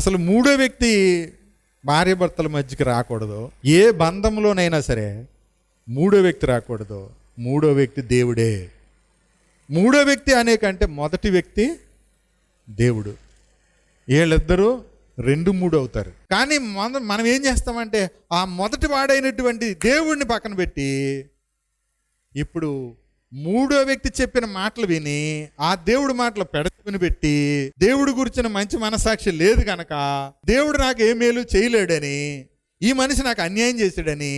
అసలు మూడో వ్యక్తి భార్య భర్తల మధ్యకి రాకూడదు. ఏ బంధంలోనైనా సరే మూడో వ్యక్తి రాకూడదు. మూడో వ్యక్తి దేవుడే. మూడో వ్యక్తి అనే కంటే మొదటి వ్యక్తి దేవుడు. వీళ్ళిద్దరూ రెండు మూడు అవుతారు. కానీ మన మనం ఏం చేస్తామంటే ఆ మొదటి వాడైనటువంటి దేవుడిని పక్కన పెట్టి ఇప్పుడు మూడో వ్యక్తి చెప్పిన మాటలు విని ఆ దేవుడి మాటలు పెడతని పెట్టి దేవుడి గురించిన మంచి మనసాక్షి లేదు కనుక దేవుడు నాకు ఏ మేలు చేయలేడని ఈ మనిషి నాకు అన్యాయం చేశాడని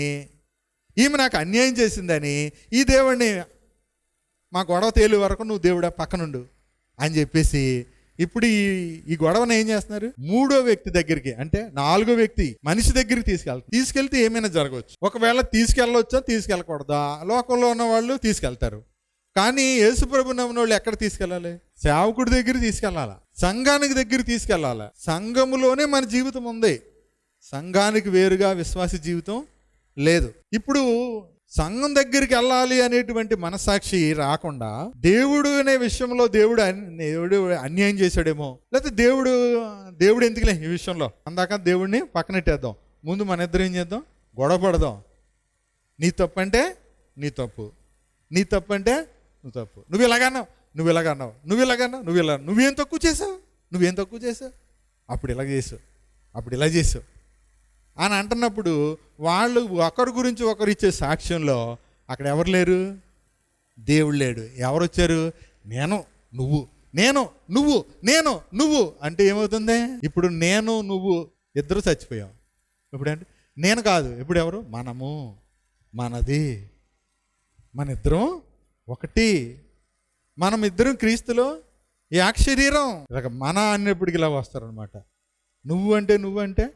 ఈమె నాకు అన్యాయం చేసిందని ఈ దేవుడిని మా గొడవ తేలి వరకు నువ్వు దేవుడా పక్కనుండు అని చెప్పేసి ఇప్పుడు ఈ ఈ గొడవను ఏం చేస్తున్నారు? మూడో వ్యక్తి దగ్గరికి అంటే నాలుగో వ్యక్తి మనిషి దగ్గరికి తీసుకెళ్తారు. తీసుకెళ్తే ఏమైనా జరగవచ్చు. ఒకవేళ తీసుకెళ్ళవచ్చా తీసుకెళ్ళకూడదా? లోకంలో ఉన్న వాళ్ళు తీసుకెళ్తారు. కానీ యేసుప్రభు నమ్మిన వాళ్ళు ఎక్కడ తీసుకెళ్ళాలి? సేవకుడి దగ్గర తీసుకెళ్ళాలి? సంఘానికి దగ్గర తీసుకెళ్ళాలా? సంఘములోనే మన జీవితం ఉంది. సంఘానికి వేరుగా విశ్వాస జీవితం లేదు. ఇప్పుడు సంఘం దగ్గరికి వెళ్ళాలి అనేటువంటి మనసాక్షి రాకుండా దేవుడు అనే విషయంలో దేవుడు అన్- దేవుడు అన్యాయం చేశాడేమో. లేకపోతే దేవుడు దేవుడు ఎందుకులే ఈ విషయంలో? అందాక దేవుడిని పక్కనెట్టేద్దాం. ముందు మన ఇద్దరు ఏం చేద్దాం? గొడవ పడదాం. నీ తప్పు అంటే నీ తప్పు. నీ తప్పు అంటే నువ్వు తప్పు. నువ్వు ఇలాగన్నావు నువ్వు ఇలాగన్నావు నువ్వు ఇలాగన్నావు నువ్వు ఇలా నువ్వేం తక్కువ చేసావు? నువ్వేం తక్కువ చేసావు? అప్పుడు ఇలా చేసావు. అప్పుడు ఇలా చేసావు. అని అంటున్నప్పుడు వాళ్ళు ఒకరి గురించి ఒకరు ఇచ్చే సాక్ష్యంలో అక్కడ ఎవరు లేరు? దేవుడు లేడు. ఎవరు వచ్చారు? నేను నువ్వు. నేను నువ్వు. నేను నువ్వు. అంటే ఏమవుతుంది? ఇప్పుడు నేను నువ్వు ఇద్దరు చచ్చిపోయాం. ఇప్పుడు అంటే నేను కాదు. ఇప్పుడు ఎవరు? మనము. మనది. మన ఇద్దరం ఒకటి. మనం ఇద్దరం క్రీస్తులో యాక్ శరీరం. ఇలాగ మన అన్నప్పటికి ఇలా వస్తారనమాట నువ్వు అంటే నువ్వు అంటే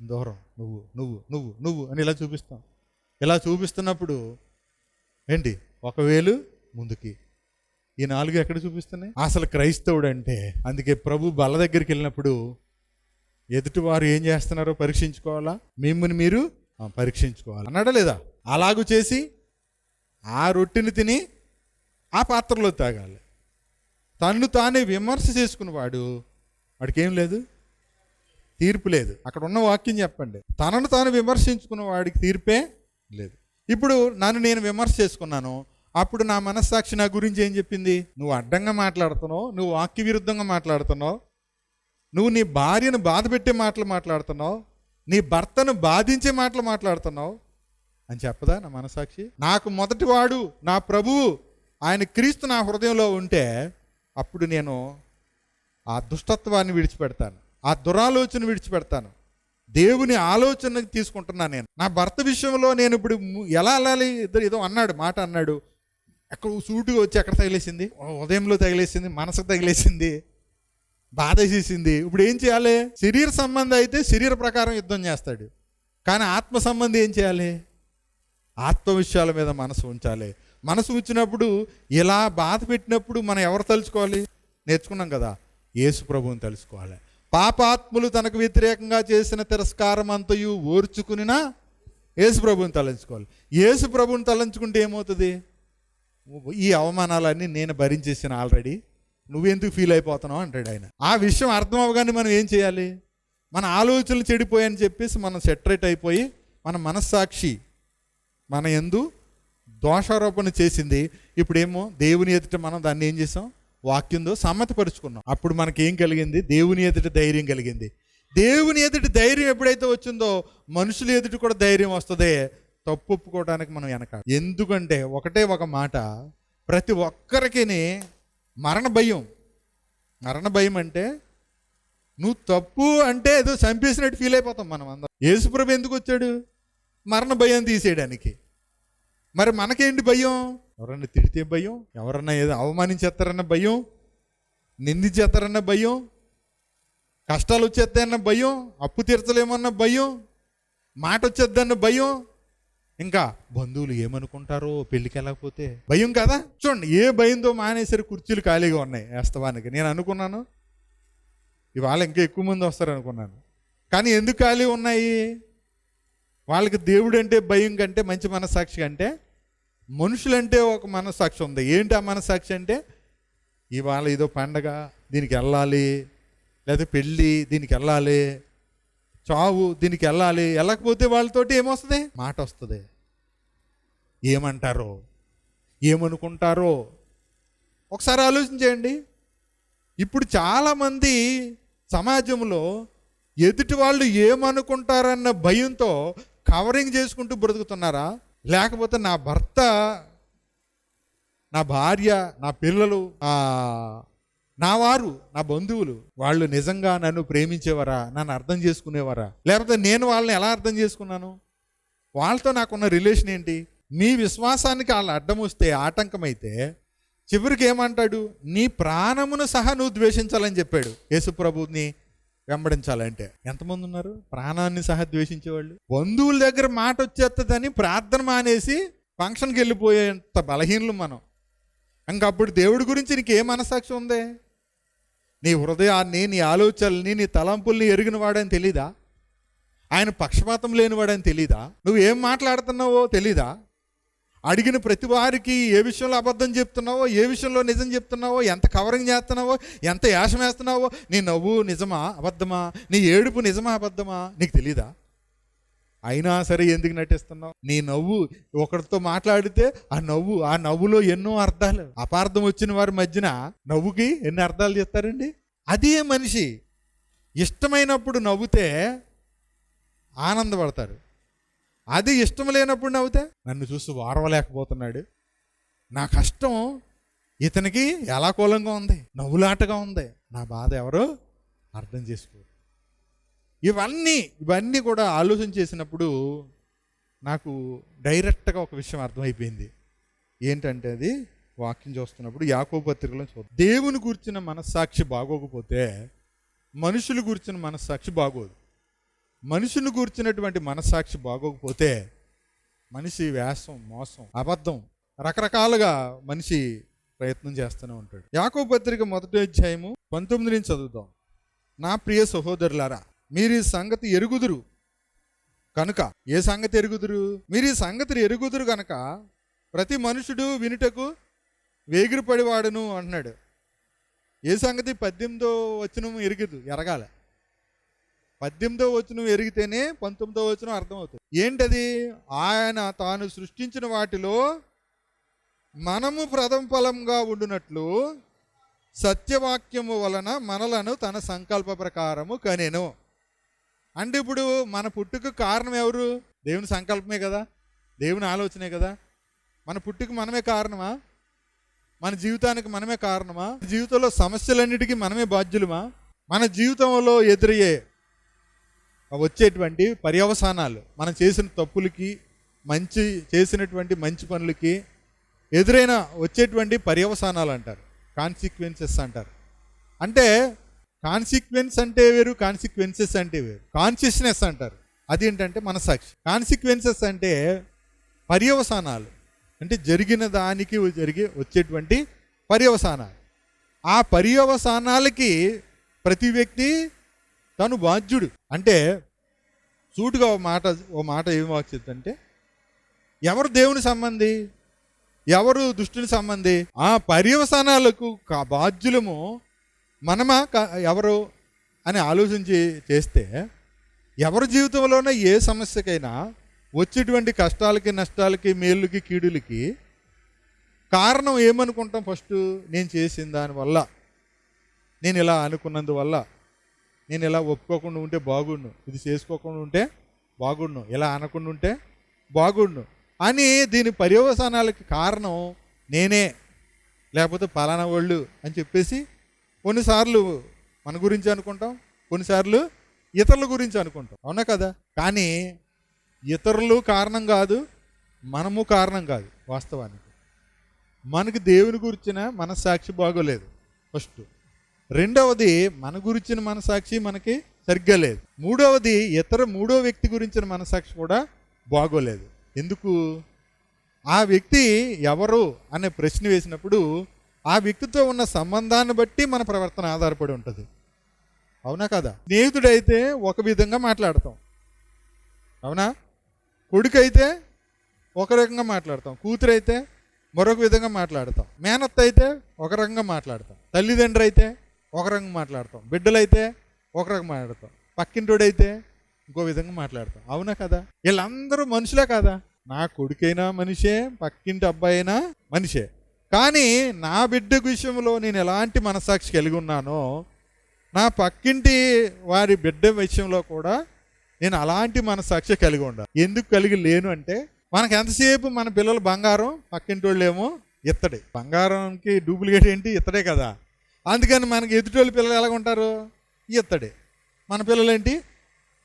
దూరం నువ్వు నువ్వు నువ్వు నువ్వు అని ఇలా చూపిస్తాం. ఇలా చూపిస్తున్నప్పుడు ఏంటి? ఒక వేలు ముందుకి. ఈ నాలుగు ఎక్కడ చూపిస్తున్నాయి? అసలు క్రైస్తవుడు అంటే అందుకే ప్రభు బల్ల దగ్గరికి వెళ్ళినప్పుడు ఎదుటి వారు ఏం చేస్తున్నారో పరీక్షించుకోవాలా? మిమ్మల్ని మీరు పరీక్షించుకోవాలి? అన్నాడా లేదా? అలాగూ చేసి ఆ రొట్టెని తిని ఆ పాత్రలో తాగాలి. తన్ను తానే విమర్శ చేసుకున్నవాడు వాడికి ఏం లేదు. తీర్పు లేదు. అక్కడ ఉన్న వాక్యం చెప్పండి. తనను తాను విమర్శించుకున్న వాడికి తీర్పే లేదు. ఇప్పుడు నన్ను నేను విమర్శ చేసుకున్నాను. అప్పుడు నా మనస్సాక్షి నా గురించి ఏం చెప్పింది? నువ్వు అడ్డంగా మాట్లాడుతున్నావు. నువ్వు వాక్య విరుద్ధంగా మాట్లాడుతున్నావు. నువ్వు నీ భార్యను బాధ పెట్టే మాటలు మాట్లాడుతున్నావు. నీ భర్తను బాధించే మాటలు మాట్లాడుతున్నావు. అని చెప్పదా నా మనసాక్షి నాకు మొదటివాడు నా ప్రభువు. ఆయన క్రీస్తు నా హృదయంలో ఉంటే అప్పుడు నేను ఆ దుష్టత్వాన్ని విడిచిపెడతాను. ఆ దురాలోచన విడిచిపెడతాను. దేవుని ఆలోచన తీసుకుంటున్నాను నేను. నా భర్త విషయంలో నేను ఇప్పుడు ఎలా వెళ్ళాలి? ఇద్దరు ఏదో అన్నాడు మాట అన్నాడు. ఎక్కడ సూటుగా వచ్చి ఎక్కడ తగిలేసింది? ఉదయంలో తగిలేసింది మనసుకు తగిలేసింది బాధ చేసింది ఇప్పుడు ఏం చేయాలి? శరీర సంబంధం అయితే శరీర ప్రకారం యుద్ధం చేస్తాడు. కానీ ఆత్మ సంబంధం ఏం చేయాలి? ఆత్మ విషయాల మీద మనసు ఉంచాలి. మనసు ఉంచినప్పుడు ఇలా బాధ పెట్టినప్పుడు మనం ఎవరు తలుచుకోవాలి? నేర్చుకున్నాం కదా యేసు ప్రభువుని తెలుసుకోవాలి పాపాత్ములు తనకు వ్యతిరేకంగా చేసిన తిరస్కారం అంతయు ఓర్చుకునినా యేసు ప్రభుని తలంచుకోవాలి. యేసు ప్రభుని తలంచుకుంటే ఏమవుతుంది? ఈ అవమానాలన్నీ నేను భరించేసిన ఆల్రెడీ. నువ్వెందుకు ఫీల్ అయిపోతున్నావు? అంటాడు ఆయన. ఆ విషయం అర్థం అవగానే మనం ఏం చేయాలి? మన ఆలోచనలు చెడిపోయాయని చెప్పేసి మనం సెటరేట్ అయిపోయి మన మనస్సాక్షి మన ఎందు దోషారోపణ చేసింది. ఇప్పుడేమో దేవుని ఎదుట మనం దాన్ని ఏం చేసాం? వాక్యంతో సమ్మతిపరుచుకున్నాం. అప్పుడు మనకి ఏం కలిగింది? దేవుని ఎదుట ధైర్యం కలిగింది. దేవుని ఎదుటి ధైర్యం ఎప్పుడైతే వచ్చిందో మనుషుల ఎదుటి కూడా ధైర్యం వస్తుంది. తప్పు ఒప్పుకోవడానికి మనం వెనక ఎందుకంటే ఒకటే ఒక మాట ప్రతి ఒక్కరికి మరణ భయం. మరణ భయం అంటే నువ్వు తప్పు అంటే ఏదో చంపేసినట్టు ఫీల్ అయిపోతాం మనం అందరం. యేసుప్రభు ఎందుకు వచ్చాడు? మరణ భయం తీసేయడానికి. మరి మనకేంటి భయం? ఎవరన్నా తిడితే భయం? ఎవరన్నా ఏదో అవమానించేస్తారన్న భయం? నిందించేస్తారన్న భయం? కష్టాలు వచ్చేస్తాయన్న భయం? అప్పు తీర్చలేమన్న భయం? మాట వచ్చేద్దన్న భయం? ఇంకా బంధువులు ఏమనుకుంటారో పెళ్ళికి వెళ్ళకపోతే? భయం కదా? చూడండి ఏ భయంతో మానేసరి కుర్చీలు ఖాళీగా ఉన్నాయి వాస్తవానికి? నేను అనుకున్నాను. ఇవాళ ఇంకా ఎక్కువ మంది వస్తారు అనుకున్నాను కానీ ఎందుకు ఖాళీ ఉన్నాయి? వాళ్ళకి దేవుడు అంటే భయం కంటే మంచి మనస్సాక్షి కంటే మనుషులంటే ఒక మనస్సాక్షి ఉంది. ఏంటి ఆ మనస్సాక్షి అంటే ఇవాళ ఏదో పండగ దీనికి వెళ్ళాలి లేదా పెళ్ళి దీనికి వెళ్ళాలి చావు దీనికి వెళ్ళాలి వెళ్ళకపోతే వాళ్ళతోటి ఏమొస్తుంది? మాట వస్తుంది. ఏమంటారో ఏమనుకుంటారో ఒకసారి ఆలోచించేయండి ఇప్పుడు చాలామంది సమాజంలో ఎదుటి వాళ్ళు ఏమనుకుంటారన్న భయంతో కవరింగ్ చేసుకుంటూ బ్రతుకుతున్నారా? లేకపోతే నా భర్త నా భార్య నా పిల్లలు నా వారు నా బంధువులు వాళ్ళు నిజంగా నన్ను ప్రేమించేవారా? నన్ను అర్థం చేసుకునేవారా? లేకపోతే నేను వాళ్ళని ఎలా అర్థం చేసుకున్నాను? వాళ్ళతో నాకున్న రిలేషన్ ఏంటి? నీ విశ్వాసానికి వాళ్ళ అడ్డం వస్తే ఆటంకమైతే చివరికి ఏమంటాడు? నీ ప్రాణమును సహా నువ్వు ద్వేషించాలని చెప్పాడు. యేసుప్రభుని వెంబడించాలంటే. ఎంతమంది ఉన్నారు ప్రాణాన్ని సహా ద్వేషించేవాళ్ళు బంధువుల దగ్గర మాట వచ్చేస్తుందని ప్రార్థన మానేసి ఫంక్షన్కి వెళ్ళిపోయేంత బలహీనలు మనం. ఇంకప్పుడు దేవుడి గురించి నీకు ఏ మనసాక్షి ఉంది? నీ హృదయాన్ని నీ ఆలోచనల్ని నీ తలంపుల్ని ఎరిగిన వాడని తెలీదా? ఆయన పక్షపాతం లేనివాడని తెలీదా? నువ్వు ఏం మాట్లాడుతున్నావో తెలీదా? అడిగిన ప్రతి వారికి ఏ విషయంలో అబద్ధం చెప్తున్నావో ఏ విషయంలో నిజం చెప్తున్నావో ఎంత కవరింగ్ చేస్తున్నావో ఎంత యాషం వేస్తున్నావో నీ నవ్వు నిజమా అబద్ధమా నీ ఏడుపు నిజమా అబద్ధమా నీకు తెలీదా? అయినా సరే ఎందుకు నటిస్తున్నావు? నీ నవ్వు ఒకరితో మాట్లాడితే ఆ నవ్వు ఆ నవ్వులో ఎన్నో అర్థాలు అపార్థం వచ్చిన వారి మధ్యన నవ్వుకి ఎన్ని అర్థాలు చెప్తారండి? అదే మనిషి ఇష్టమైనప్పుడు నవ్వుతే ఆనందపడతారు. అది ఇష్టం లేనప్పుడు నవ్వుతా? నన్ను చూసి వారవలేకపోతున్నాడు. నా కష్టం ఇతనికి ఎలా కూలంగా ఉంది? నవ్వులాటగా ఉంది. నా బాధ ఎవరు అర్థం చేసుకోరు. ఇవన్నీ ఇవన్నీ కూడా ఆలోచన చేసినప్పుడు నాకు డైరెక్ట్గా ఒక విషయం అర్థమైపోయింది. ఏంటంటే అది వాక్యం చూస్తున్నప్పుడు యాకో పత్రికలో చూద్దాం. దేవుని గురించిన మనస్సాక్షి బాగోకపోతే మనుషులు గురించిన మనస్సాక్షి బాగోదు. మనుషుని కూర్చున్నటువంటి మనస్సాక్షి బాగోకపోతే మనిషి వ్యాసం మోసం అబద్ధం రకరకాలుగా మనిషి ప్రయత్నం చేస్తూనే ఉంటాడు. యాకో పత్రిక మొదటి అధ్యాయము పంతొమ్మిది నుంచి చదువుదాం. నా ప్రియ సహోదరులారా మీరు ఈ సంగతి ఎరుగుదురు కనుక ఏ సంగతి ఎరుగుదురు? మీరు ఈ సంగతి ఎరుగుదురు కనుక ప్రతి మనుషుడు వినుటకు వేగిరిపడివాడును అంటున్నాడు. ఏ సంగతి పద్దెనిమిదో వచ్చినము ఎరగదు ఎరగాలి. పద్దెనిమిదో వచనం ఎరిగితేనే పంతొమ్మిదో వచనం అర్థమవుతుంది. ఏంటది? ఆయన తాను సృష్టించిన వాటిలో మనము ప్రథమ ఫలంగా ఉండునట్లు సత్యవాక్యము వలన మనలను తన సంకల్ప ప్రకారము కనెను. అంటే ఇప్పుడు మన పుట్టుకు కారణం ఎవరు? దేవుని సంకల్పమే కదా. దేవుని ఆలోచనే కదా. మన పుట్టుకు మనమే కారణమా? మన జీవితానికి మనమే కారణమా? జీవితంలో సమస్యలన్నిటికీ మనమే బాధ్యులమా? మన జీవితంలో ఎదురయ్యే వచ్చేటువంటి పర్యవసానాలు మనం చేసిన తప్పులకి మంచి చేసినటువంటి మంచి పనులకి ఎదురైన వచ్చేటువంటి పర్యవసానాలు అంటారు. కాన్సిక్వెన్సెస్ అంటారు. అంటే కాన్సిక్వెన్స్ అంటే వేరు కాన్సిక్వెన్సెస్ అంటే వేరు. కాన్షియస్నెస్ అంటారు. అదేంటంటే మనసాక్షి. కాన్సిక్వెన్సెస్ అంటే పర్యవసానాలు. అంటే జరిగిన దానికి జరిగి వచ్చేటువంటి పర్యవసానాలు. ఆ పర్యవసానాలకి ప్రతి వ్యక్తి తను బాధ్యుడు. అంటే సూటుగా ఓ మాట ఓ మాట ఏం వాక్సిద్దంటే ఎవరు దేవుని సంబంధి? ఎవరు దుష్టుని సంబంధి? ఆ పర్యవసానాలకు బాధ్యులము మనమా? ఎవరు? అని ఆలోచించి చేస్తే ఎవరి జీవితంలోనే ఏ సమస్యకైనా వచ్చేటువంటి కష్టాలకి నష్టాలకి మేలుకి కీడులకి కారణం ఏమనుకుంటాం ఫస్ట్? నేను చేసిన దానివల్ల. నేను ఇలా అనుకున్నందువల్ల. నేను ఇలా ఒప్పుకోకుండా ఉంటే బాగుండు. ఇది చేసుకోకుండా ఉంటే బాగుండు. ఇలా అనకుండా ఉంటే బాగుండు. అని దీని పర్యవసానాలకి కారణం నేనే. లేకపోతే పలానా వాళ్ళు అని చెప్పేసి కొన్నిసార్లు మన గురించి అనుకుంటాం కొన్నిసార్లు ఇతరుల గురించి అనుకుంటాం. అవునా కదా? కానీ ఇతరులు కారణం కాదు మనము కారణం కాదు వాస్తవానికి. మనకి దేవుని గురించిన మనస్సాక్షి బాగోలేదు. ఫస్ట్. రెండవది మన గురించిన మనసాక్షి మనకి సరిగ్గా లేదు. మూడవది ఇతర మూడో వ్యక్తి గురించిన మనసాక్షి కూడా బాగోలేదు. ఎందుకు? ఆ వ్యక్తి ఎవరు అనే ప్రశ్న వేసినప్పుడు ఆ వ్యక్తితో ఉన్న సంబంధాన్ని బట్టి మన ప్రవర్తన ఆధారపడి ఉంటుంది. అవునా కదా? స్నేహితుడైతే ఒక విధంగా మాట్లాడతాం. అవునా? కొడుకైతే ఒక రకంగా మాట్లాడతాం. కూతురు అయితే మరొక విధంగా మాట్లాడతాం. మేనత్త అయితే ఒక రకంగా మాట్లాడతాం. తల్లిదండ్రి అయితే ఒక రకంగా మాట్లాడతాం. బిడ్డలైతే ఒక రకంగా మాట్లాడతాం. పక్కింటోడైతే ఇంకో విధంగా మాట్లాడతాం. అవునా కదా? వీళ్ళందరూ మనుషులే కదా? నా కొడుకైనా మనిషే పక్కింటి అబ్బాయి అయినా మనిషే. కానీ నా బిడ్డ విషయంలో నేను ఎలాంటి మనసాక్షి కలిగి ఉన్నానో నా పక్కింటి వారి బిడ్డ విషయంలో కూడా నేను అలాంటి మనసాక్షి కలిగి ఉండాలి. ఎందుకు కలిగి లేను అంటే మనకు ఎంతసేపు మన పిల్లలు బంగారం పక్కింటి వాళ్ళేమో ఇత్తడే. బంగారంకి డూప్లికేట్ ఏంటి? ఇత్తడే కదా. అందుకని మనకి ఎదుటోళ్ళ పిల్లలు ఎలాగ ఉంటారు? ఇత్తడే మన పిల్లలు ఏంటి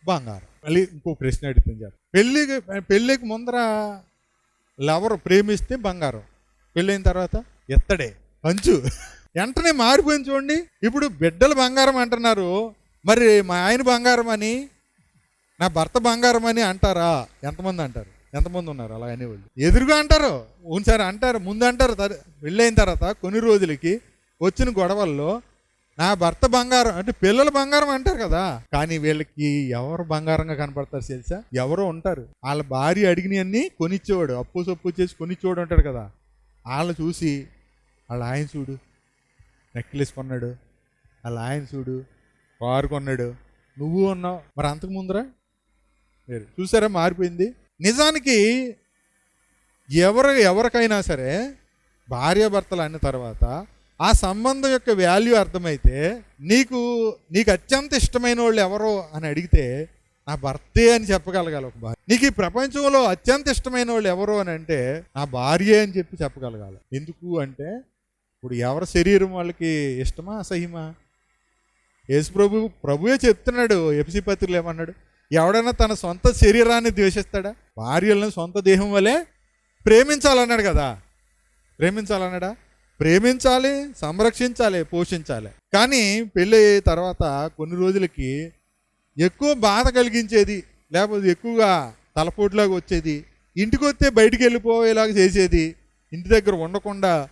బంగారం. మళ్ళీ ఇంకో ప్రశ్న అడుగుతుంది పెళ్ళికి పెళ్ళికి ముందర లవర్ ప్రేమిస్తే బంగారం. పెళ్ళైన తర్వాత ఎత్తడే. పంచు. వెంటనే మారిపోయింది చూడండి. ఇప్పుడు బిడ్డలు బంగారం అంటున్నారు. మరి మా ఆయన బంగారం అని నా భర్త బంగారం అని అంటారా? ఎంతమంది అంటారు? ఎంతమంది ఉన్నారు? అలా అనేవాళ్ళు. ఎదురుగా అంటారు. ఒకసారి అంటారు. ముందు అంటారు. పెళ్ళైన తర్వాత కొన్ని రోజులకి వచ్చిన గొడవల్లో నా భర్త బంగారం అంటే పిల్లలు బంగారం అంటారు కదా. కానీ వీళ్ళకి ఎవరు బంగారంగా కనపడతారు తెలుసా? ఎవరో ఉంటారు. వాళ్ళ భార్య అడిగినవన్నీ కొనిచ్చేవాడు. అప్పు సొప్పు చేసి కొనిచ్చేవాడు ఉంటాడు కదా. వాళ్ళు చూసి వాళ్ళ ఆయన చూడు నెక్లెస్ కొన్నాడు. వాళ్ళ ఆయన చూడు కారు కొన్నాడు. నువ్వు ఉన్నావు మరి అంతకు ముందరా? మీరు చూసారా? మారిపోయింది. నిజానికి ఎవరు ఎవరికైనా సరే భార్యాభర్తలు అన్న తర్వాత ఆ సంబంధం యొక్క వాల్యూ అర్థమైతే నీకు నీకు అత్యంత ఇష్టమైన వాళ్ళు ఎవరో అని అడిగితే నా భర్తే అని చెప్పగలగాలి ఒక భార్య. నీకు ఈ ప్రపంచంలో అత్యంత ఇష్టమైన వాళ్ళు ఎవరు అని అంటే నా భార్య అని చెప్పి చెప్పగలగాలి. ఎందుకు అంటే ఇప్పుడు ఎవరి శరీరం వాళ్ళకి ఇష్టమా అసహ్యమా? యేసు ప్రభు ప్రభువే చెప్తున్నాడు ఎపిసి పత్రికలు ఏమన్నాడు? ఎవడైనా తన సొంత శరీరాన్ని ద్వేషిస్తాడా? భార్యలను సొంత దేహం వలె ప్రేమించాలన్నాడు కదా. ప్రేమించాలన్నాడా? ప్రేమించాలి సంరక్షించాలి పోషించాలి. కానీ పెళ్ళి తర్వాత కొన్ని రోజులకి ఎక్కువ బాధ కలిగించేది లేకపోతే ఎక్కువగా తలపోటులాగా వచ్చేది ఇంటికి వస్తే బయటికి వెళ్ళిపోయేలాగా చేసేది ఇంటి దగ్గర ఉండకుండా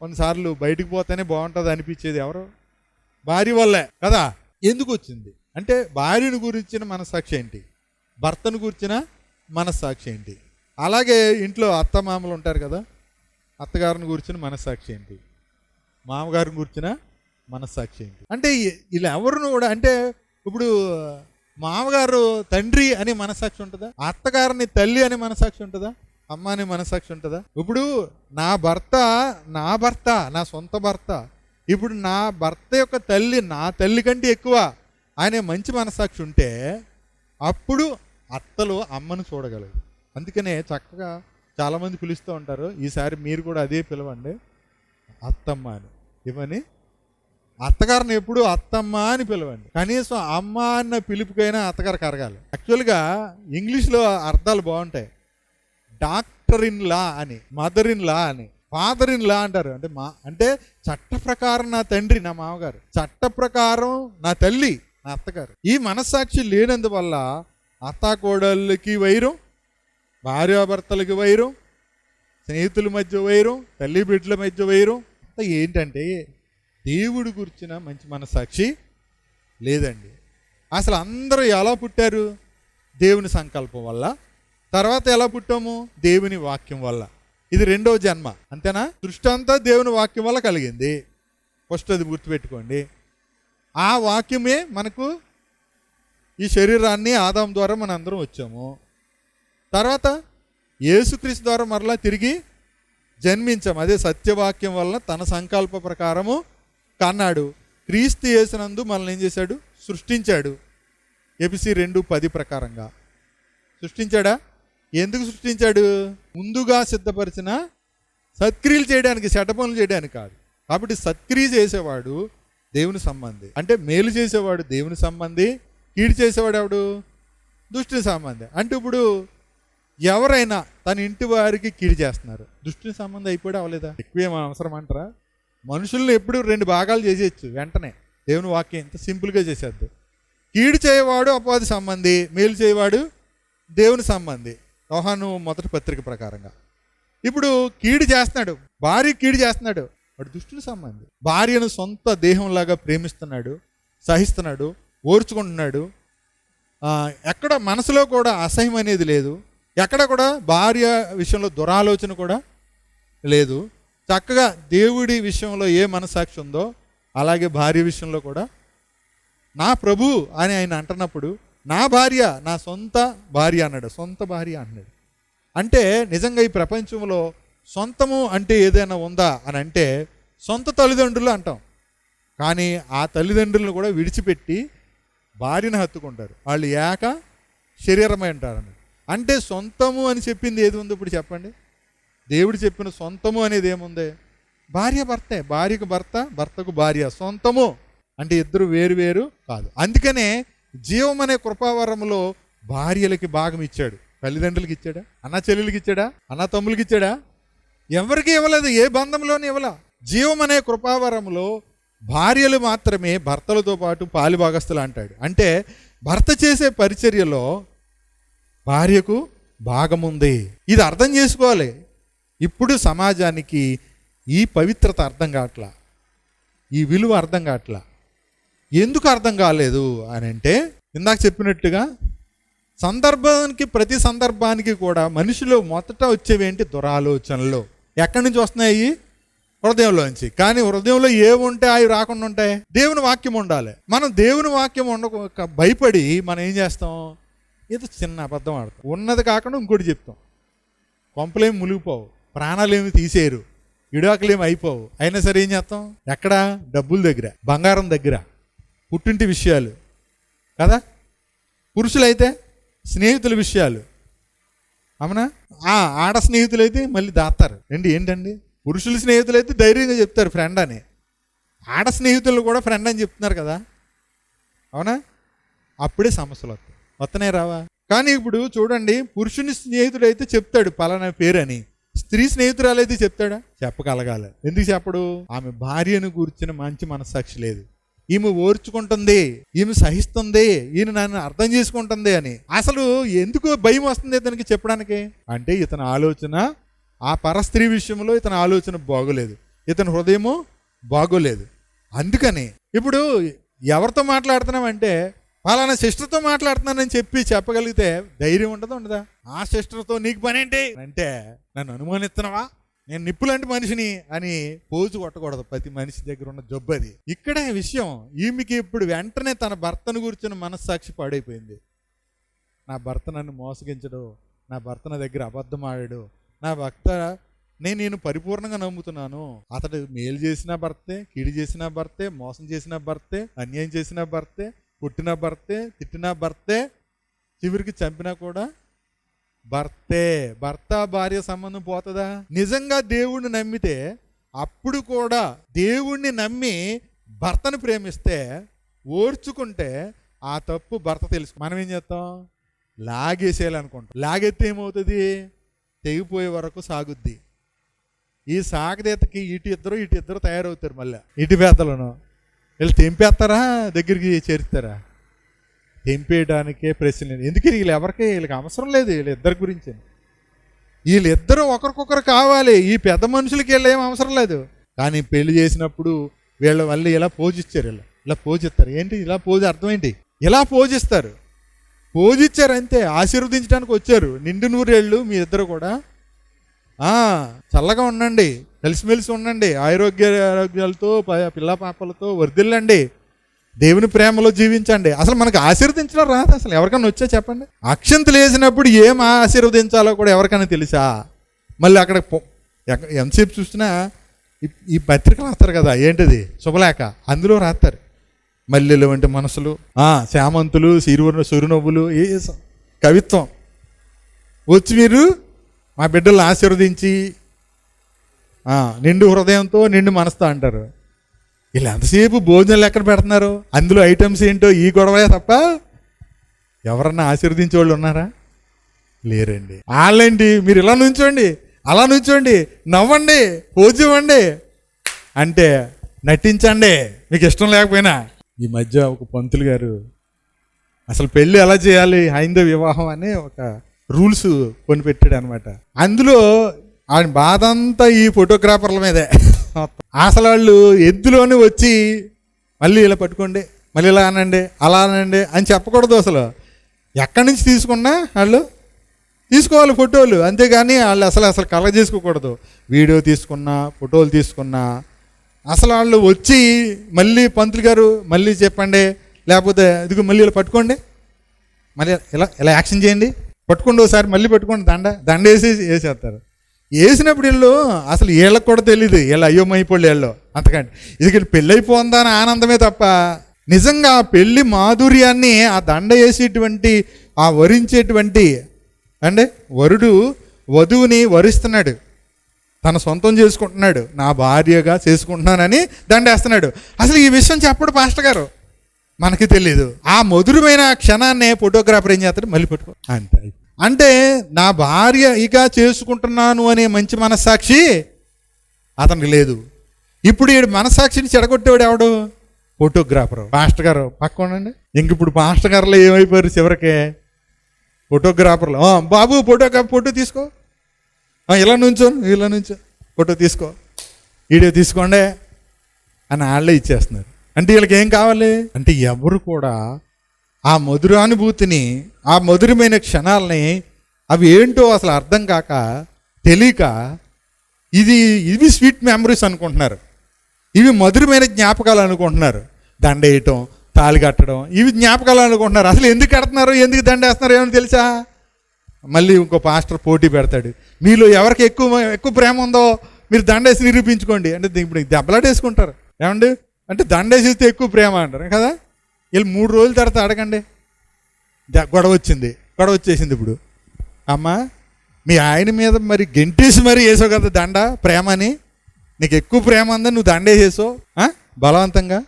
కొన్నిసార్లు బయటికి పోతేనే బాగుంటుంది అనిపించేది ఎవరు? భార్య వల్లే కదా. ఎందుకు వచ్చింది? అంటే భార్యను గురించిన మనస్సాక్షి ఏంటి? భర్తను గురించిన మనస్సాక్షి ఏంటి? అలాగే ఇంట్లో అత్త మామలు ఉంటారు కదా అత్తగారిని కూర్చుని మనస్సాక్షి ఏంటి? మామగారిని గురించిన మనస్సాక్షి ఏంటి? అంటే ఇలా ఎవరిని కూడా అంటే ఇప్పుడు మామగారు తండ్రి అని మనస్సాక్షి ఉంటుందా? అత్తగారిని తల్లి అని మనస్సాక్షి ఉంటుందా? అమ్మ అని మనస్సాక్షి ఉంటుందా? ఇప్పుడు నా భర్త నా భర్త నా సొంత భర్త. ఇప్పుడు నా భర్త యొక్క తల్లి నా తల్లి కంటే ఎక్కువ అనే మంచి మనస్సాక్షి ఉంటే అప్పుడు అత్తలు అమ్మను చూడగలదు అందుకనే చక్కగా చాలామంది పిలుస్తూ ఉంటారు ఈసారి మీరు కూడా అదే పిలవండి. అత్తమ్మ అని. ఇవని అత్తగారిని ఎప్పుడు అత్తమ్మ అని పిలవండి. కనీసం అమ్మ అన్న పిలుపుకైనా అత్తగారు కరగాలి. యాక్చువల్గా ఇంగ్లీష్లో అర్థాలు బాగుంటాయి. డాక్టర్ ఇన్ లా అని మదర్ ఇన్ లా అని ఫాదర్ ఇన్ లా అంటారు. అంటే మా అంటే చట్ట ప్రకారం నా తండ్రి నా మామగారు. చట్ట ప్రకారం నా తల్లి నా అత్తగారు. ఈ మనస్సాక్షి లేనందువల్ల అత్తాకోడళ్ళకి వైరం భార్యాభర్తలకి వైరం స్నేహితుల మధ్య వైరం తల్లి బిడ్డల మధ్య వైరం. అంతా ఏంటంటే దేవుడి గురించిన మంచి మనసాక్షి లేదండి. అసలు అందరూ ఎలా పుట్టారు? దేవుని సంకల్పం వల్ల. తర్వాత ఎలా పుట్టాము? దేవుని వాక్యం వల్ల. ఇది రెండవ జన్మ. అంతేనా? దృష్టి అంతా దేవుని వాక్యం వల్ల కలిగింది. ఫస్ట్ అది గుర్తుపెట్టుకోండి. ఆ వాక్యమే మనకు ఈ శరీరాన్ని ఆదాం ద్వారా మనందరం వచ్చాము. తర్వాత యేసుక్రీస్తు ద్వారా మరలా తిరిగి జన్మించాం. అదే సత్యవాక్యం వలన తన సంకల్ప ప్రకారము కన్నాడు. క్రీస్తు యేసునందు మనల్ని ఏం చేశాడు? సృష్టించాడు. ఎపిసి రెండు పది ప్రకారంగా. సృష్టించాడా? ఎందుకు సృష్టించాడు? ముందుగా సిద్ధపరిచిన సత్క్రియలు చేయడానికి శటపనులు చేయడానికి కాదు. కాబట్టి సత్క్రియ చేసేవాడు దేవుని సంబంధి. అంటే మేలు చేసేవాడు దేవుని సంబంధి కీడు చేసేవాడు ఎవడు? దుష్టి సంబంధి. అంటే ఇప్పుడు ఎవరైనా తన ఇంటి వారికి కీడు చేస్తున్నారు. దృష్టిని సంబంధం అయిపోయి అవ్వలేదా? ఎక్కువ అవసరం అంటారా? మనుషుల్ని ఎప్పుడు రెండు భాగాలు చేసేయచ్చు వెంటనే. దేవుని వాక్యం ఇంత సింపుల్గా చేసేద్దు. కీడు చేయవాడు అపవాది సంబంధి మేలు చేయవాడు దేవుని సంబంధి. రోహాను మొదటి పత్రిక ప్రకారంగా. ఇప్పుడు కీడు చేస్తున్నాడు భార్య కీడు చేస్తున్నాడు వాడు దుష్టుని సంబంధి. భార్యను సొంత దేహంలాగా ప్రేమిస్తున్నాడు సహిస్తున్నాడు ఓర్చుకుంటున్నాడు. ఎక్కడ మనసులో కూడా అసహ్యం అనేది లేదు. ఎక్కడ కూడా భార్య విషయంలో దురాలోచన కూడా లేదు. చక్కగా దేవుడి విషయంలో ఏ మనసాక్షి ఉందో అలాగే భార్య విషయంలో కూడా. నా ప్రభు అని ఆయన అంటున్నప్పుడు నా భార్య నా సొంత భార్య అన్నాడు సొంత భార్య అన్నాడు. అంటే నిజంగా ఈ ప్రపంచంలో సొంతము అంటే ఏదైనా ఉందా అని అంటే సొంత తల్లిదండ్రులు అంటాం. కానీ ఆ తల్లిదండ్రులను కూడా విడిచిపెట్టి భార్యను హత్తుకుంటారు. వాళ్ళు ఏక శరీరమై అంటారు అంటే సొంతము అని చెప్పింది ఏది ఉంది ఇప్పుడు చెప్పండి? దేవుడు చెప్పిన సొంతము అనేది ఏముంది? భార్య భర్తే. భార్యకు భర్త భర్తకు భార్య. సొంతము అంటే ఇద్దరు వేరు వేరు కాదు. అందుకనే జీవం అనే కృపావరంలో భార్యలకి భాగం ఇచ్చాడు. తల్లిదండ్రులకి ఇచ్చాడా? అన్న చెల్లెలకి ఇచ్చాడా? అన్న తమ్ములకి ఇచ్చాడా? ఎవరికి ఇవ్వలేదు ఏ బంధంలోనే ఇవ్వలా. జీవం అనే కృపావరంలో భార్యలు మాత్రమే భర్తలతో పాటు పాలిభాగస్తులు అంటాడు. అంటే భర్త చేసే పరిచర్యలో భార్యకు భాగముంది. ఇది అర్థం చేసుకోవాలి. ఇప్పుడు సమాజానికి ఈ పవిత్రత అర్థం కావట్లా? ఈ విలువ అర్థం కావట్లా? ఎందుకు అర్థం కాలేదు అని అంటే ఇందాక చెప్పినట్టుగా సందర్భానికి ప్రతి సందర్భానికి కూడా మనిషిలో మొదట వచ్చేవేంటి? దురాలోచనలు. ఎక్కడి నుంచి వస్తున్నాయి? హృదయంలోంచి కానీ హృదయంలో ఏముంటే అవి రాకుండా ఉంటాయి? దేవుని వాక్యం ఉండాలి. మనం దేవుని వాక్యం ఉండక భయపడి మనం ఏం చేస్తాం? ఏదో చిన్న అబద్ధం ఆడతాం. ఉన్నది కాకుండా ఇంకోటి చెప్తాం. కొంపలేమి మునిగిపోవు. ప్రాణాలేమి తీసేయరు. ఇడాకులేమి అయిపోవు. అయినా సరే ఏం చేస్తాం? ఎక్కడ? డబ్బుల దగ్గర బంగారం దగ్గర పుట్టింటి విషయాలు. కదా? పురుషులైతే స్నేహితుల విషయాలు. అవునా? ఆ, ఆడ స్నేహితులైతే మళ్ళీ దాస్తారు ఏంటి ఏంటండి? పురుషుల స్నేహితులైతే ధైర్యంగా చెప్తారు ఫ్రెండ్ అని. ఆడ స్నేహితులు కూడా ఫ్రెండ్ అని చెప్తున్నారు కదా? అవునా? అప్పుడే సమస్యలు వస్తాయి. వస్తున్నాయి రావా? కానీ ఇప్పుడు చూడండి పురుషుని స్నేహితుడు అయితే చెప్తాడు పలానా పేరని. స్త్రీ స్నేహితురాలైతే చెప్తాడా? చెప్పగలగాలి. ఎందుకు చెప్పడు? ఆమె భార్యను కూర్చిన మంచి మనస్సాక్షి లేదు. ఈమె ఓర్చుకుంటుంది ఈమె సహిస్తుంది ఈయన నన్ను అర్థం చేసుకుంటుంది అని. అసలు ఎందుకు భయం వస్తుంది ఇతనికి చెప్పడానికి? అంటే ఇతని ఆలోచన ఆ పరస్త్రీ విషయంలో ఇతని ఆలోచన బాగోలేదు. ఇతని హృదయము బాగోలేదు. అందుకని ఇప్పుడు ఎవరితో మాట్లాడుతున్నామంటే పలానా సిస్టర్తో మాట్లాడుతున్నానని చెప్పి చెప్పగలిగితే ధైర్యం ఉండదు ఉండదా? ఆ సిస్టర్తో నీకు పని ఏంటి అంటే నన్ను అనుమానిస్తున్నావా? నేను నిప్పులాంటి మనిషిని అని పోజు కొట్టకూడదు ప్రతి మనిషి దగ్గర ఉన్న జబ్బు అది. ఇక్కడే విషయం ఈమెకి ఇప్పుడు వెంటనే తన భర్తను కూర్చుని మనస్సాక్షి పాడైపోయింది. నా భర్త నన్ను మోసగించడు నా భర్త నా దగ్గర అబద్ధం ఆడాడు నా భర్త నేను నేను పరిపూర్ణంగా నమ్ముతున్నాను. అతడు మేలు చేసిన భర్తే కీడు చేసిన భర్తే మోసం చేసిన భర్తే అన్యాయం చేసిన భర్తే పుట్టిన భర్తే తిట్టిన భర్తే చివరికి చంపినా కూడా భర్తే. భర్త భార్య సంబంధం పోతుందా? నిజంగా దేవుణ్ణి నమ్మితే అప్పుడు కూడా దేవుణ్ణి నమ్మి భర్తను ప్రేమిస్తే ఓర్చుకుంటే ఆ తప్పు భర్త తెలుసు. మనం ఏం చేస్తాం? లాగేసేయాలనుకుంటాం. లాగెత్తే ఏమవుతుంది? తెగిపోయే వరకు సాగుద్ది. ఈ సాగదీతకి ఇటు ఇద్దరు ఇటు ఇద్దరు తయారవుతారు మళ్ళీ. ఇటు పేతలను వీళ్ళు తెంపేస్తారా? దగ్గరికి చేరుతారా తెంపేయడానికే ప్రశ్న లేదు. ఎందుకు వీళ్ళు ఎవరికి వీళ్ళకి అవసరం లేదు వీళ్ళిద్దరి గురించి. వీళ్ళిద్దరూ ఒకరికొకరు కావాలి. ఈ పెద్ద మనుషులకి వీళ్ళు ఏం అవసరం లేదు. కానీ పెళ్ళి చేసినప్పుడు వీళ్ళు మళ్ళీ ఇలా పోజిచ్చారు వీళ్ళు. ఇలా పోజిస్తారు. ఏంటి? ఇలా పోజ్ అర్థం ఏంటి? ఇలా పోజిస్తారు. పోజిచ్చారు అంతే. ఆశీర్వదించడానికి వచ్చారు. నిండు నూరేళ్ళు మీ ఇద్దరు కూడా. చల్లగా ఉండండి. కలిసిమెలిసి ఉండండి. ఆరోగ్య ఆరోగ్యాలతో పిల్ల పాపలతో వర్ధిల్లండి. దేవుని ప్రేమలో జీవించండి. అసలు మనకు ఆశీర్వదించడం రాదు అసలు ఎవరికైనా వచ్చా చెప్పండి? అక్షంతలు వేసినప్పుడు ఏం ఆశీర్వదించాలో కూడా ఎవరికైనా తెలుసా? మళ్ళీ అక్కడ ఎంతసేపు చూసినా ఈ- పత్రికలు రాస్తారు కదా ఏంటిది? శుభలేఖ. అందులో రాస్తారు. మల్లెలు వంటి మనసులు శ్యామంతులు శామంతులు సిరువు సురునవ్వులు ఏ కవిత్వం. వచ్చి మీరు మా బిడ్డలు ఆశీర్వదించి నిండు హృదయంతో నిండు మనసుతో అంటారు. వీళ్ళు ఎంతసేపు భోజనాలు ఎక్కడ పెడుతున్నారు? అందులో ఐటమ్స్ ఏంటో ఈ గొడవే తప్ప ఎవరన్నా ఆశీర్వదించే వాళ్ళు ఉన్నారా? లేరండి. వాళ్ళండి మీరు ఇలా నుంచోండి అలా నుంచోండి నవ్వండి పోజివ్వండి అంటే నటించండి. మీకు ఇష్టం లేకపోయినా. ఈ మధ్య ఒక పంతులు గారు అసలు పెళ్ళి ఎలా చేయాలి హైందవ వివాహం అనే ఒక రూల్స్ కొనిపెట్టాడు అనమాట అందులో ఆయన బాధ అంతా ఈ ఫోటోగ్రాఫర్ల మీదే. అసలు వాళ్ళు ఎద్దులోనే వచ్చి మళ్ళీ ఇలా పట్టుకోండి మళ్ళీ ఇలా అనండి అలా అనండి అని చెప్పకూడదు అసలు. ఎక్కడి నుంచి తీసుకున్నా వాళ్ళు తీసుకోవాలి ఫోటోలు. అంతేగాని వాళ్ళు అసలు అసలు కలగ చేసుకోకూడదు. వీడియో తీసుకున్నా ఫోటోలు తీసుకున్నా అసలు వాళ్ళు వచ్చి మళ్ళీ పంతులు గారు మళ్ళీ చెప్పండి లేకపోతే ఇదిగో మళ్ళీ ఇలా పట్టుకోండి మళ్ళీ ఇలా ఇలా యాక్షన్ చేయండి. పట్టుకోండి ఒకసారి మళ్ళీ పట్టుకోండి దండ దండ వేసి వేసేస్తారు. వేసినప్పుడు వీళ్ళు అసలు వీళ్ళకి కూడా తెలియదు వీళ్ళు అయ్యోమైపోళ్ళు వీళ్ళు. అంతకంటే ఇది పెళ్ళి అని ఆనందమే తప్ప నిజంగా ఆ పెళ్ళి మాధుర్యాన్ని ఆ దండ వేసేటువంటి ఆ వరించేటువంటి అంటే వరుడు వధువుని వరిస్తున్నాడు. తన సొంతం చేసుకుంటున్నాడు. నా భార్యగా చేసుకుంటున్నానని దండేస్తున్నాడు అసలు ఈ విషయం చెప్పడు పాస్టర్ గారు. మనకి తెలియదు ఆ మధురమైన క్షణాన్నే ఫోటోగ్రాఫర్ ఏం చేస్తాడు? మళ్ళీ పెట్టుకో. అంతే. అంటే నా భార్య ఇక చేసుకుంటున్నాను అనే మంచి మనస్సాక్షి అతనికి లేదు. ఇప్పుడు ఈ మనస్సాక్షిని చెడగొట్టేవాడు ఎవడు? ఫోటోగ్రాఫర్. పాస్టర్ గారు. పక్క ఉండండి. ఇంక ఇప్పుడు పాస్టర్ గారులో ఏమైపోయారు చివరికి? ఫోటోగ్రాఫర్లు. "ఆ, బాబు ఫోటోగ్రాఫ్ ఫోటో తీసుకో. "ఆ, ఇలా నుంచో ఇలా నుంచో. ఫోటో తీసుకో. వీడియో తీసుకోండి అని వాళ్ళే ఇచ్చేస్తున్నారు. అంటే వీళ్ళకి ఏం కావాలి? అంటే ఎవరు కూడా ఆ మధురానుభూతిని ఆ మధురమైన క్షణాలని అవి ఏంటో అసలు అర్థం కాక తెలియక ఇది ఇవి స్వీట్ మెమరీస్ అనుకుంటున్నారు. ఇవి మధురమైన జ్ఞాపకాలు అనుకుంటున్నారు. దండ వేయటం తాళి కట్టడం ఇవి జ్ఞాపకాలు అనుకుంటున్నారు. అసలు ఎందుకు కడుతున్నారు ఎందుకు దండేస్తున్నారు ఏమని తెలుసా? మళ్ళీ ఇంకో పాస్టర్ పోటీ పెడతాడు. మీలో ఎవరికి ఎక్కువ ఎక్కువ ప్రేమ ఉందో మీరు దండేసి నిరూపించుకోండి. అంటే ఇప్పుడు దెబ్బలాటేసుకుంటారు. ఏమండి? అంటే దండేసిస్తే ఎక్కువ ప్రేమ అంటారు కదా? వీళ్ళు మూడు రోజుల తర్వాత అడగండి గొడవ వచ్చింది. గొడవ వచ్చేసింది ఇప్పుడు. అమ్మ మీ ఆయన మీద మరి గెంటేసి మరి వేసావు కదా దండ ప్రేమని? నీకు ఎక్కువ ప్రేమ ఉందని నువ్వు దండే చేసావు బలవంతంగా?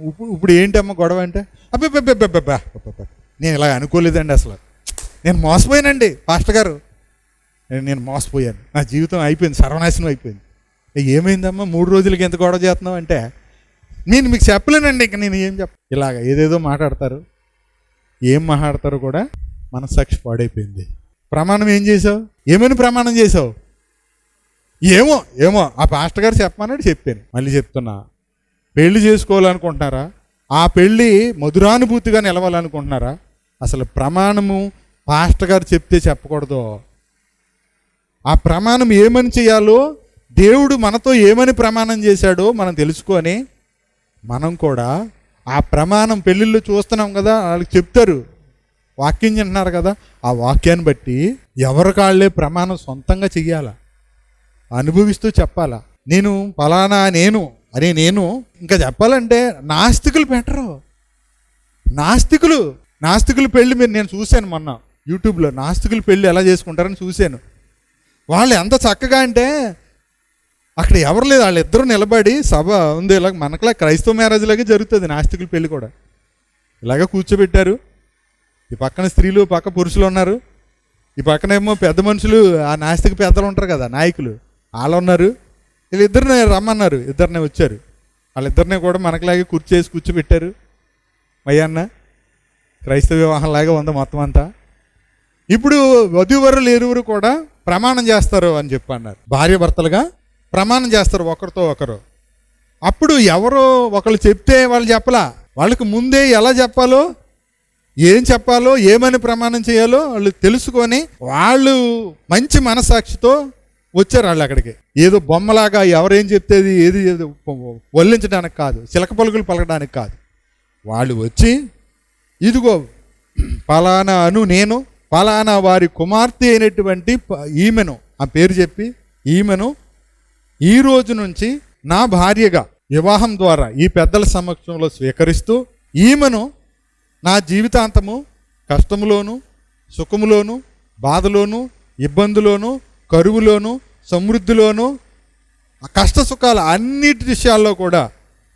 ఇప్పుడు ఇప్పుడు ఏంటమ్మ గొడవ అంటే? అబ్బబ్బబ్బబ్బబ్బా నేను ఇలా అనుకోలేదండి అసలు. నేను మోసపోయానండి పాస్టర్ గారు. నేను- మోసపోయాను. నా జీవితం అయిపోయింది సర్వనాశనం అయిపోయింది. ఏమైందమ్మా? మూడు రోజులకి ఎంత గొడవ చేస్తున్నావు అంటే నేను మీకు చెప్పలేనండి ఇంక నేను ఏం చెప్ప ఇలాగ ఏదేదో మాట్లాడతారు. ఏం మాట్లాడతారు కూడా మనస్సాక్షి పాడైపోయింది. ప్రమాణం ఏం చేసావు? ఏమని ప్రమాణం చేసావు? ఏమో ఏమో ఆ పాస్టర్ గారు చెప్పమన్నాడు చెప్పాను. మళ్ళీ చెప్తున్నా. పెళ్ళి చేసుకోవాలనుకుంటున్నారా? ఆ పెళ్ళి మధురానుభూతిగా నిలవాలనుకుంటున్నారా? అసలు ప్రమాణము పాస్టర్ గారు చెప్తే చెప్పకూడదు. ఆ ప్రమాణం ఏమని చేయాలో దేవుడు మనతో ఏమని ప్రమాణం చేశాడో మనం తెలుసుకొని మనం కూడా ఆ ప్రమాణం పెళ్ళిళ్ళు చూస్తున్నాం కదా వాళ్ళకి చెప్తారు. వాక్యం చెంటున్నారు కదా ఆ వాక్యాన్ని బట్టి ఎవరి కాళ్ళే ప్రమాణం సొంతంగా చెయ్యాలా? అనుభవిస్తూ చెప్పాలా? నేను ఫలానా నేను అనే నేను ఇంకా చెప్పాలంటే నాస్తికులు పెట్టరు నాస్తికులు నాస్తికుల పెళ్ళి మీరు నేను చూశాను మొన్న యూట్యూబ్లో నాస్తికుల పెళ్ళి ఎలా చేసుకుంటారని చూశాను. వాళ్ళు ఎంత చక్కగా అంటే అక్కడ ఎవరు లేదు వాళ్ళిద్దరూ నిలబడి సభ ఉంది. ఇలా మనకులా క్రైస్తవ మ్యారేజ్ లాగే జరుగుతుంది నాస్తికుల పెళ్ళి కూడా. ఇలాగ కూర్చోబెట్టారు. ఈ పక్కన స్త్రీలు పక్క పురుషులు ఉన్నారు. ఈ పక్కనేమో పెద్ద మనుషులు ఆ నాస్తిక పెద్దలు ఉంటారు కదా నాయకులు. వాళ్ళు ఉన్నారు. వీళ్ళిద్దరిని రమ్మన్నారు. ఇద్దరినే వచ్చారు. వాళ్ళిద్దరిని కూడా మనకులాగే కూర్చేసి కూర్చోబెట్టారు. అయ్యన్న క్రైస్తవ వివాహంలాగా ఉంది మొత్తం అంతా. ఇప్పుడు వధువరులు ఇరువురు కూడా ప్రమాణం చేస్తారు అని చెప్పి అన్నారు భార్య భర్తలుగా ప్రమాణం చేస్తారు ఒకరితో ఒకరు. అప్పుడు ఎవరో ఒకరు చెప్తే వాళ్ళు చెప్పలా. వాళ్ళకి ముందే ఎలా చెప్పాలో ఏం చెప్పాలో ఏమని ప్రమాణం చేయాలో వాళ్ళు తెలుసుకొని వాళ్ళు మంచి మనసాక్షితో వచ్చారు వాళ్ళు అక్కడికి. ఏదో బొమ్మలాగా ఎవరేం చెప్తేది ఏది ఏదో వల్లించడానికి కాదు చిలక పలుకులు పలకడానికి కాదు. వాళ్ళు వచ్చి ఇదిగో పలానా అను నేను పలానా వారి కుమార్తె అయినటువంటి ఈమెను ఆ పేరు చెప్పి ఈమెను ఈ రోజు నుంచి నా భార్యగా వివాహం ద్వారా ఈ పెద్దల సమక్షంలో స్వీకరిస్తూ ఈమెను నా జీవితాంతము కష్టములోను సుఖములోను బాధలోను ఇబ్బందులోను కరువులోను సమృద్ధిలోను ఆ కష్ట సుఖాలు అన్నిటి విషయాల్లో కూడా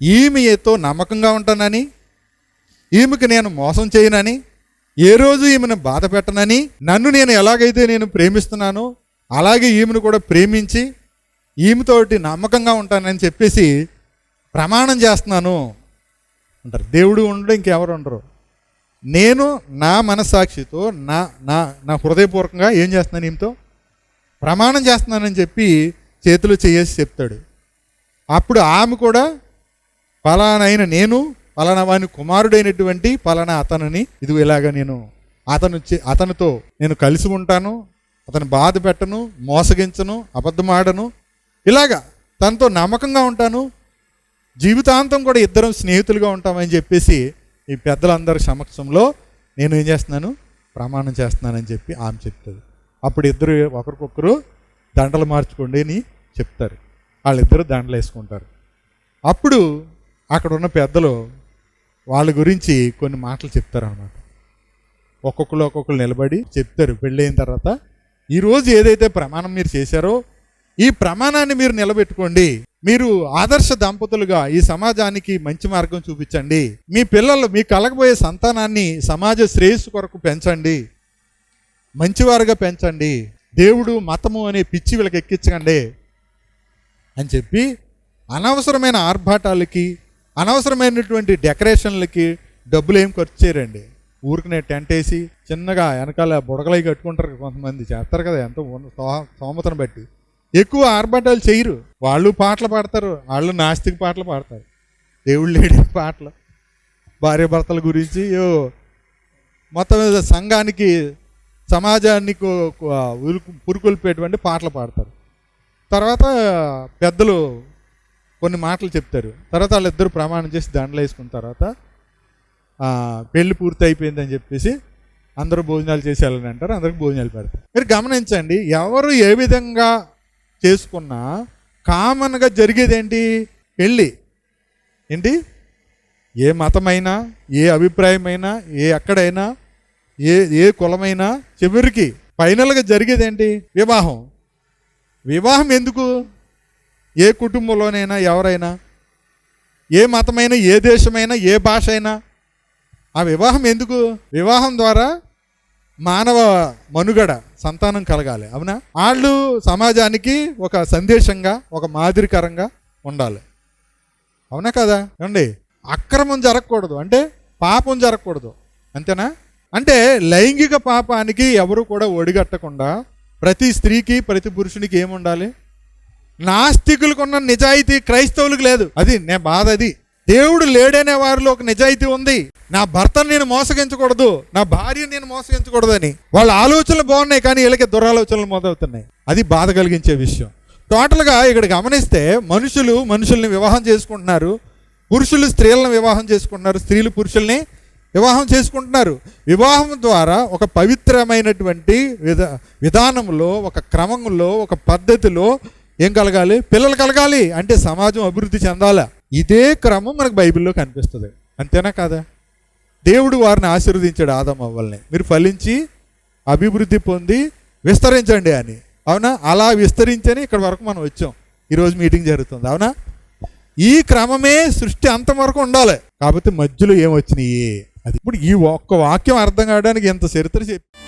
ఈమెతో నమ్మకంగా ఉంటానని ఈమెకి నేను మోసం చేయనని ఏ రోజు ఈమెను బాధ పెట్టనని నన్ను నేను ఎలాగైతే నేను ప్రేమిస్తున్నానో అలాగే ఈమెను కూడా ప్రేమించి ఈమెతోటి నమ్మకంగా ఉంటానని చెప్పేసి ప్రమాణం చేస్తున్నాను అంటారు. దేవుడు ఉండడు ఇంకెవరు ఉండరు. నేను నా మనస్సాక్షితో నా నా నా హృదయపూర్వకంగా ఏం చేస్తున్నాను ఈమెతో? ప్రమాణం చేస్తున్నానని చెప్పి చేతులు చేసి చెప్తాడు. అప్పుడు ఆమె కూడా ఫలానైన నేను ఫలానా వాని కుమారుడైనటువంటి ఫలానా అతనిని ఇది ఇలాగ నేను అతను చే- అతనితో నేను కలిసి ఉంటాను అతను బాధ పెట్టను మోసగించను అబద్ధమాడను ఇలాగా తనతో నమ్మకంగా ఉంటాను జీవితాంతం కూడా ఇద్దరం స్నేహితులుగా ఉంటామని చెప్పేసి ఈ పెద్దలందరి సమక్షంలో నేను ఏం చేస్తున్నాను? ప్రమాణం చేస్తున్నానని చెప్పి ఆమె చెప్తుంది. అప్పుడు ఇద్దరు ఒకరికొకరు దండలు మార్చుకోండి అని చెప్తారు. వాళ్ళిద్దరు దండలు వేసుకుంటారు. అప్పుడు అక్కడ ఉన్న పెద్దలు వాళ్ళ గురించి కొన్ని మాటలు చెప్తారు అన్నమాట ఒక్కొక్కరు ఒక్కొక్కరు నిలబడి చెప్తారు. పెళ్ళైన తర్వాత ఈరోజు ఏదైతే ప్రమాణం మీరు చేశారో ఈ ప్రమాణాన్ని మీరు నిలబెట్టుకోండి. మీరు ఆదర్శ దంపతులుగా ఈ సమాజానికి మంచి మార్గం చూపించండి. మీ పిల్లలు మీ కలగబోయే సంతానాన్ని సమాజ శ్రేయస్సు కొరకు పెంచండి. మంచివారుగా పెంచండి. దేవుడు మతము అనే పిచ్చి వీళ్ళకి ఎక్కించకండి అని చెప్పి అనవసరమైన ఆర్భాటాలకి అనవసరమైనటువంటి డెకరేషన్లకి డబ్బులు ఏం ఖర్చు చేయరండి. ఊరికనే టెంట్ వేసి చిన్నగా వెనకాల బుడగలై కట్టుకుంటారు కొంతమంది. చేస్తారు కదా ఎంతో సోమతను బట్టి. ఎక్కువ ఆర్భాటాలు చేయరు. వాళ్ళు పాటలు పాడతారు. వాళ్ళు నాస్తిక పాటలు పాడతారు. దేవుళ్ళు లేడి పాటలు. భార్య భర్తల గురించి మొత్తం సంఘానికి సమాజాన్ని ఉరుకు పురుకొల్పేటువంటి పాటలు పాడతారు. తర్వాత పెద్దలు కొన్ని మాటలు చెప్తారు. తర్వాత వాళ్ళిద్దరు ప్రమాణం చేసి దండలు వేసుకున్న తర్వాత పెళ్ళి పూర్తి అయిపోయిందని చెప్పేసి అందరూ భోజనాలు చేసేయాలని అంటారు అందరికి భోజనాలు పెడతారు. మీరు గమనించండి ఎవరు ఏ విధంగా చేసుకున్నా కామన్గా జరిగేది ఏంటి పెళ్ళి. ఏంటి? ఏ మతమైనా ఏ అభిప్రాయమైనా ఏ ఎక్కడైనా ఏ ఏ కులమైనా చివరికి ఫైనల్గా జరిగేది ఏంటి వివాహం. వివాహం ఎందుకు? ఏ కుటుంబంలోనైనా ఎవరైనా ఏ మతమైనా ఏ దేశమైనా ఏ భాష అయినా ఆ వివాహం ఎందుకు? వివాహం ద్వారా మానవ మనుగడ సంతానం కలగాలి అవునా? వాళ్ళు సమాజానికి ఒక సందేశంగా ఒక మాదిరికరంగా ఉండాలి. అవునా కదా? ఏమండి? అక్రమం జరగకూడదు. అంటే పాపం జరగకూడదు. అంతేనా? అంటే లైంగిక పాపానికి ఎవరు కూడా ఒడిగట్టకుండా ప్రతి స్త్రీకి ప్రతి పురుషునికి ఏముండాలి? నాస్తికులకు ఉన్న నిజాయితీ క్రైస్తవులకు లేదు. అది నే బాధ అది. దేవుడు లేడనే వారిలో ఒక నిజాయితీ ఉంది. నా భర్తను నేను మోసగించకూడదు నా భార్యను నేను మోసగించకూడదు అని వాళ్ళ ఆలోచనలు బాగున్నాయి కానీ వీళ్ళకి దురాలోచనలు మొదలవుతున్నాయి. అది బాధ కలిగించే విషయం. టోటల్గా ఇక్కడ గమనిస్తే మనుషులు మనుషుల్ని వివాహం చేసుకుంటున్నారు. పురుషులు స్త్రీలను వివాహం చేసుకుంటున్నారు. స్త్రీలు పురుషుల్ని వివాహం చేసుకుంటున్నారు. వివాహం ద్వారా ఒక పవిత్రమైనటువంటి విధ విధానంలో ఒక క్రమంలో ఒక పద్ధతిలో ఏం కలగాలి? పిల్లలు కలగాలి. అంటే సమాజం అభివృద్ధి చెందాలా? ఇదే క్రమం మనకు బైబిల్లో కనిపిస్తుంది. అంతేనా కాదా? దేవుడు వారిని ఆశీర్వదించాడు ఆదం అవ్వల్ని. మీరు ఫలించి అభివృద్ధి పొంది విస్తరించండి అని. అవునా? అలా విస్తరించని ఇక్కడ వరకు మనం వచ్చాం. ఈరోజు మీటింగ్ జరుగుతుంది. అవునా? ఈ క్రమమే సృష్టి అంత వరకు ఉండాలి. కాకపోతే మధ్యలో ఏమొచ్చినాయి? అది ఇప్పుడు ఈ ఒక్క వాక్యం అర్థం కావడానికి ఎంత చరిత్ర చెప్పి